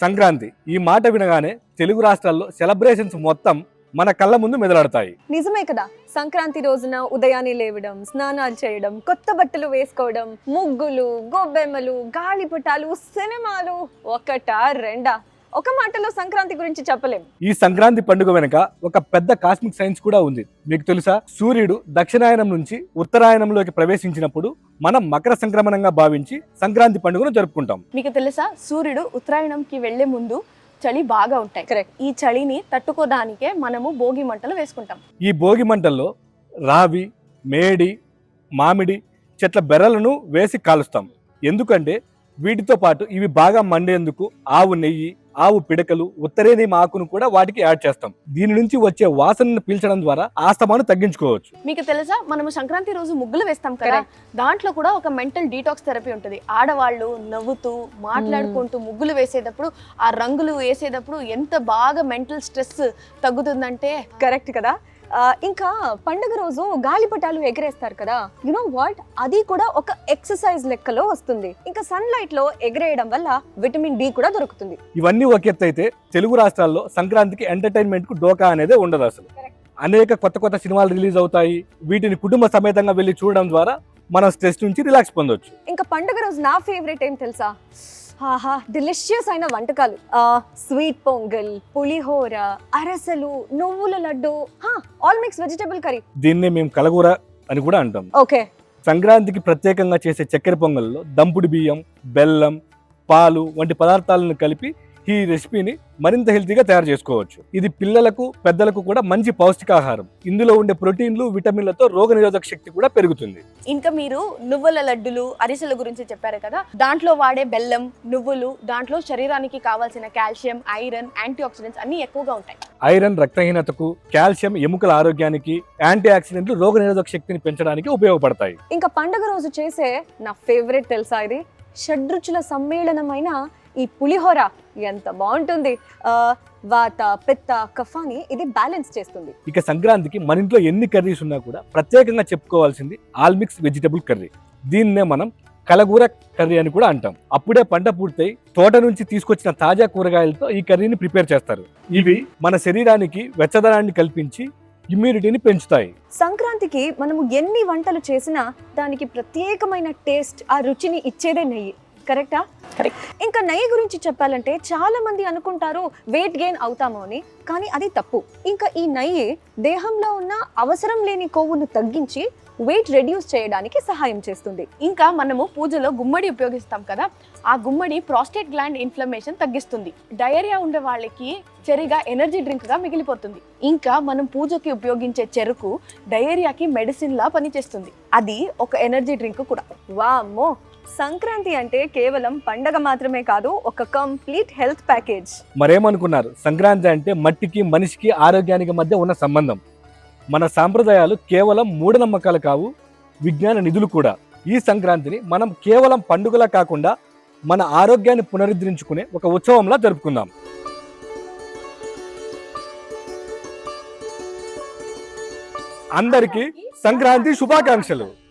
సంక్రాంతి. ఈ మాట వినగానే తెలుగు రాష్ట్రాల్లో సెలబ్రేషన్స్ మొత్తం మన కళ్ళ ముందు మెదలాడతాయి. నిజమే కదా. సంక్రాంతి రోజున ఉదయాన్నే లేవడం స్నానాలు చేయడం కొత్త బట్టలు వేసుకోవడం ముగ్గులు గొబ్బెమ్మలు గాలిపటాలు సినిమాలు ఒకటా రెండా? ఒక మాటలో సంక్రాంతి గురించి చెప్పలేం. ఈ సంక్రాంతి పండుగ వెనుక ఒక పెద్ద కాస్మిక్ సైన్స్ కూడా ఉంది. మీకు తెలుసా? సూర్యుడు దక్షిణాయనం నుంచి ఉత్తరాయణంలోకి ప్రవేశించినప్పుడు మనం మకర సంక్రమణంగా భావించి సంక్రాంతి పండుగను జరుపుకుంటాం. మీకు తెలుసా? సూర్యుడు ఉత్తరాయణంకి వెళ్ళే ముందు చలి బాగా ఉంటాయి. Correct. ఈ చలిని తట్టుకోదానికే మనము భోగి మంటలు వేసుకుంటాం. ఈ భోగి మంటల్లో రావి మేడి మామిడి చెట్ల బెర్రలను వేసి కాలుస్తాం. ఎందుకంటే వీటితో పాటు ఇవి బాగా మండేందుకు ఆవు నెయ్యి ఆవు పిడకలు ఉత్తరేని ఆకును కూడా వాటికి యాడ్ చేస్తాం. దీని నుంచి వచ్చే వాసనను పీల్చడం ద్వారా ఆస్తమాను తగ్గించుకోవచ్చు. మీకు తెలుసా? మనము సంక్రాంతి రోజు ముగ్గులు వేస్తాం కదా? దాంట్లో కూడా ఒక మెంటల్ డీటాక్స్ థెరపీ ఉంటుంది. ఆడవాళ్ళు నవ్వుతూ మాట్లాడుకుంటూ ముగ్గులు వేసేటప్పుడు ఆ రంగులు వేసేటప్పుడు ఎంత బాగా మెంటల్ స్ట్రెస్ తగ్గుతుందంటే కరెక్ట్ కదా? ఇంకా పండుగ రోజు గాలిపటాలు ఎగరేస్తారు కదా. యునో వాట్ అది కూడా ఒక ఎక్సర్సైజ్ లెక్కలో వస్తుంది. ఇంకా సన్లైట్లో ఎగరేయడం వల్ల విటమిన్ డి కూడా దొరుకుతుంది. ఇవన్నీ ఒక ఎత్తు అయితే తెలుగు రాష్ట్రాల్లో సంక్రాంతికి ఎంటర్టైన్మెంట్కు డోకా అనేదే ఉండదు అసలు. అనేక కొత్త కొత్త సినిమాలు రిలీజ్ అవుతాయి. వీటిని కుటుంబ సమేతంగా వెళ్ళి చూడడం ద్వారా మనం స్ట్రెస్ నుంచి రిలాక్స్ పొందొచ్చు. ఇంకా పండుగ రోజు నా ఫేవరెట్ ఏం తెలుసా? ఆహా డెలిషియస్ అయిన వంటకాలు. స్వీట్ పొంగల్ పులిహోర అరసలు నువ్వుల laddu all mix vegetable curry దీన్నే మేము కలగూర అని కూడా అంటాం. ఓకే. సంక్రాంతికి ప్రత్యేకంగా చేసే చక్కెర పొంగల్లో దంపుడు బియ్యం బెల్లం పాలు వంటి పదార్థాలను కలిపి ఈ రెసిపీని మరింత హెల్తీగా తయారు చేసుకోవచ్చు. ఇది పిల్లలకు పెద్దలకు కూడా మంచి పౌష్టికాహారం. ఇందులో ఉండే ప్రోటీన్లు విటమిన్లతో రోగనిరోధక శక్తి కూడా పెరుగుతుంది. ఇంకా మీరు నువ్వుల లడ్డులు అరిసెల గురించి చెప్పారు కదా దాంట్లో వాడే బెల్లం నువ్వులు దాంట్లో శరీరానికి కావాల్సిన కాల్షియం ఐరన్ యాంటీ ఆక్సిడెంట్స్ అన్ని ఎక్కువగా ఉంటాయి. ఐరన్ రక్తహీనతకు కాల్షియం ఎముకల ఆరోగ్యానికి యాంటీ ఆక్సిడెంట్లు రోగనిరోధక శక్తిని పెంచడానికి ఉపయోగపడతాయి. ఇంకా పండుగ రోజు చేసే నా ఫేవరెట్ తెలుసా ఇది? షడ్రుచుల సమ్మేళనమైన ఈ పులిహోర ఎంత బాగుంటుంది. వాత పెత్త కఫాని ఇది బ్యాలెన్స్ చేస్తుంది. ఇక సంక్రాంతికి మన ఇంట్లో ఎన్ని కర్రీస్ ఉన్నా కూడా ప్రత్యేకంగా చెప్పుకోవాల్సింది ఆల్మిక్స్ వెజిటబుల్ కర్రీ. దీన్నే మనం కలగూర కర్రీ అని కూడా అంటాం. అప్పుడే పంట పూర్తయి తోట నుంచి తీసుకొచ్చిన తాజా కూరగాయలతో ఈ కర్రీని ప్రిపేర్ చేస్తారు. ఇవి మన శరీరానికి వెచ్చదనాన్ని కల్పించి ఇమ్యూనిటీని పెంచుతాయి. సంక్రాంతికి మనము ఎన్ని వంటలు చేసినా దానికి ప్రత్యేకమైన టేస్ట్ ఆ రుచిని ఇచ్చేదే నెయ్యి. కరెక్టా? Correct. ఇంకా నెయ్యి గురించి చెప్పాలంటే చాలా మంది అనుకుంటారు వెయిట్ గెయిన్ అవుతాము అని. కానీ అది తప్పు. ఇంకా ఈ నెయ్యి దేహంలో ఉన్న అవసరం లేని కొవ్వును తగ్గించి వెయిట్ రెడ్యూస్ చేయడానికి సహాయం చేస్తుంది. ఇంకా మనము పూజలో గుమ్మడి ఉపయోగిస్తాం కదా ఆ గుమ్మడి ప్రాస్టేట్ గ్లాండ్ ఇన్ఫ్లమేషన్ తగ్గిస్తుంది. డయేరియా ఉండే వాళ్ళకి చెరిగా ఎనర్జీ డ్రింక్గా మిగిలిపోతుంది. ఇంకా మనం పూజకి ఉపయోగించే చెరుకు డయేరియాకి మెడిసిన్ లా పనిచేస్తుంది. అది ఒక ఎనర్జీ డ్రింక్ కూడా. వామ్మో! సంక్రాంతి అంటే కేవలం పండగ మాత్రమే కాదు ఒక కంప్లీట్ హెల్త్ ప్యాకేజ్ మరేమనుకున్నారు? సంక్రాంతి అంటే మట్టికి మనిషికి ఆరోగ్యానికి మధ్య ఉన్న సంబంధం. మన సాంప్రదాయాలు కేవలం మూఢనమ్మకాలు కావు విజ్ఞాన నిధులు కూడా. ఈ సంక్రాంతిని మనం కేవలం పండుగలా కాకుండా మన ఆరోగ్యాన్ని పునరుద్ధరించుకునే ఒక ఉత్సవంలా జరుపుకుందాం. అందరికీ సంక్రాంతి శుభాకాంక్షలు.